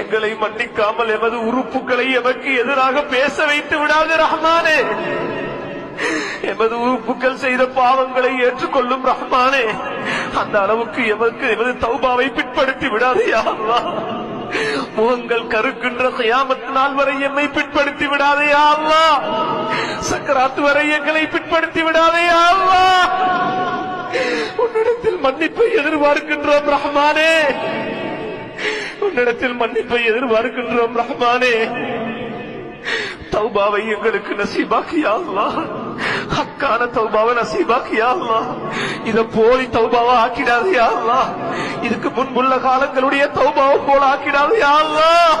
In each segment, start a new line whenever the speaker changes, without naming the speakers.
எங்களை மன்னிக்காமல் எமது உறுப்புகளை எமக்கு எதிராக பேச வைத்து விடாது ரஹ்மானே. எமது உறுப்புகள் செய்த பாவங்களை ஏற்றுக்கொள்ளும் ரஹ்மானே. அந்த அளவுக்கு எமக்கு எமது தௌபாவை பிற்படுத்தி விடாதே யா முகங்கள் கருக்கின்ற கியாமத் நாள் வரை எம்மை பிற்படுத்தி விடாதே அல்லா. சக்கராத்து வரை எங்களை பிற்படுத்தி விடாதே அல்லா. உன்னிடத்தில் மன்னிப்பை எதிர்பார்க்கின்றோம் ரஹ்மானே. உன்னிடத்தில் மன்னிப்பை எதிர்பார்க்கின்றோம் ரஹ்மானே. தௌபாவை எங்களுக்கு நசீபாக்கியா ஹக்கான தௌபாவை நசீபாக்கியா இத போலி தௌபாவா ஆக்கிடாதயா யாருலாம் இதுக்கு முன்புள்ள காலங்களுடைய தௌபாவை போல ஆக்கிடாது யாருலாம்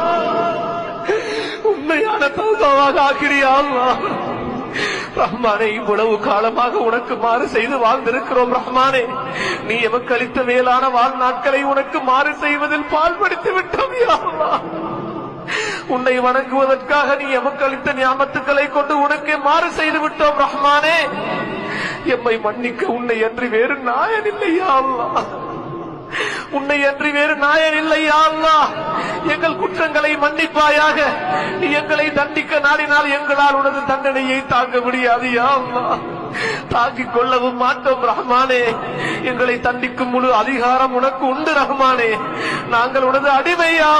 உண்மையான தௌபாவாக ஆக்கிறியா ரஹ்மானே இவ்வளவு காலமாக உனக்கு மாறு செய்து வாழ்ந்திருக்கிறோம் ரஹ்மானே. நீ எமக்கு அளித்த மேலான வாழ்நாட்களை உனக்கு மாறு செய்வதில் பால்படுத்தி விட்டோம் யா உன்னை வணங்குவதற்காக நீ எமக்கு அளித்த கொண்டு உனக்கே மாறு செய்து விட்டோம் ரஹ்மானே. எம்மை மன்னிக்க உன்னை அன்றி வேறு நாயன் இல்லையா அல்லாஹ். உன்னை அன்றி வேறு நாயன் இல்லையா எங்கள் குற்றங்களை மன்னிப்பாயாக. நீ எங்களை தண்டிக்க நாடினால் எங்களால் உனது தண்டனையை தாங்க முடியாது யா தாங்கிக் கொள்ளவும் மாட்டோம் ரஹ்மானே. எங்களை தண்டிக்கும் முழு அதிகாரம் உனக்கு உண்டு ரஹ்மானே. நாங்கள் உனது அடிமையா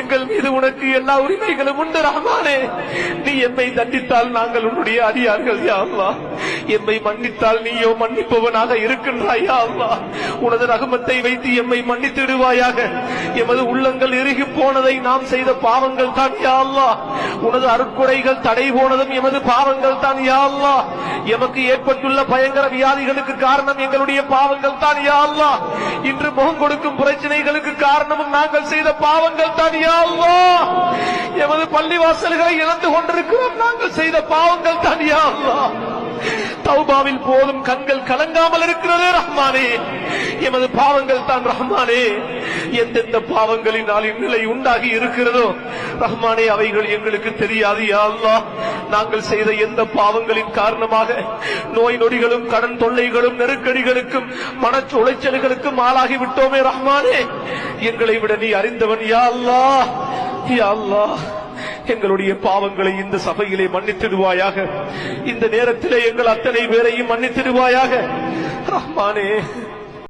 எங்கள் மீது உனக்கு எல்லா உரிமைகளும் உண்டு ரஹ்மானே. நீ எம்மை தண்டித்தால் நாங்கள் உன்னுடைய அடியார்கள் யாம்மா என்னை மன்னித்தால் நீயோ மன்னிப்பவனாக இருக்கின்றாயா யா உனது ரகுமத்தை வைத்து எம்மை மன்னித்திடுவாயாக. எமது உள்ளங்கள் இறுகி போனதை நாம் செய்த பாவங்கள் தான் யா உனது அருட்கொடைகள் தடை போனதும் எமது பாவங்கள் தான் யா எமக்கு ஏற்பட்டுள்ள பயங்கர வியாதிகளுக்கு காரணம் எங்களுடைய பாவங்கள் தான் யா அல்லாஹ் இன்று முகம் கொடுக்கும் பிரச்சனைகளுக்கு காரணமும் நாங்கள் செய்த பாவங்கள் தான் யா எமது பள்ளிவாசல்களை இழந்து கொண்டிருக்கிறோம். நாங்கள் செய்த பாவங்கள் தான் யா தௌபாவில் போதும் கண்கள் கலங்காமல் இருக்கிறதே ரஹ்மானே. எமது பாவங்கள் தான் ரஹ்மானே. எந்தெந்த பாவங்களினால் இந்நிலை உண்டாகி இருக்கிறதோ ரஹ்மானே அவைகள் எங்களுக்கு தெரியாது யா அல்லாஹ். நாங்கள் செய்த எந்த பாவங்களின் காரணமாக நோய் நொடிகளும் கடன் தொல்லைகளும் நெருக்கடிகளுக்கும் மனச் உளைச்சல்களுக்கும் ஆளாகி விட்டோமே ரஹ்மானே. எங்களை விட நீ அறிந்தவன் யா அல்லாஹ். யா அல்லாஹ். எங்களுடைய பாவங்களை இந்த சபையிலே மன்னித்திடுவாயாக. இந்த நேரத்திலே எங்கள் அத்தனை பேரையும் மன்னித்திடுவாயாக. ரஹ்மானே.